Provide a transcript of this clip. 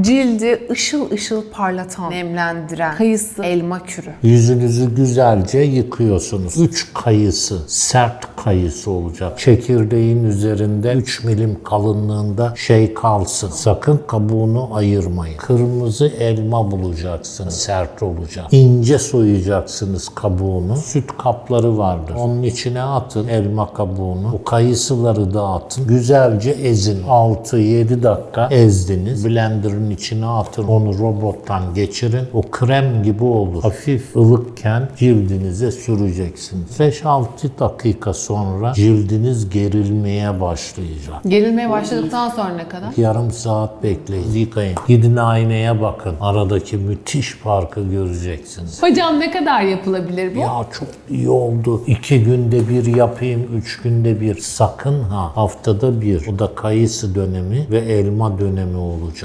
Cildi ışıl ışıl parlatan, nemlendiren, kayısı, elma kürü. Yüzünüzü güzelce yıkıyorsunuz. 3 kayısı, sert kayısı olacak. Çekirdeğin üzerinde 3 milim kalınlığında şey kalsın. Sakın kabuğunu ayırmayın. Kırmızı elma bulacaksınız. Sert olacak. İnce soyacaksınız kabuğunu. Süt kapları vardır. Onun içine atın elma kabuğunu. O kayısıları da atın. Güzelce ezin. 6-7 dakika ezdiniz. Blenderın içine atın. Onu robottan geçirin. O krem gibi olur. Hafif ılıkken cildinize süreceksiniz. 5-6 dakika sonra cildiniz gerilmeye başlayacak. Gerilmeye başladıktan sonra ne kadar? Yarım saat bekleyin. Yıkayın. Gidin aynaya bakın. Aradaki müthiş farkı göreceksiniz. Hocam ne kadar yapılabilir bu? Ya çok iyi oldu. İki günde bir yapayım, üç günde bir. Sakın ha haftada bir. O da kayısı dönemi ve elma dönemi olacak.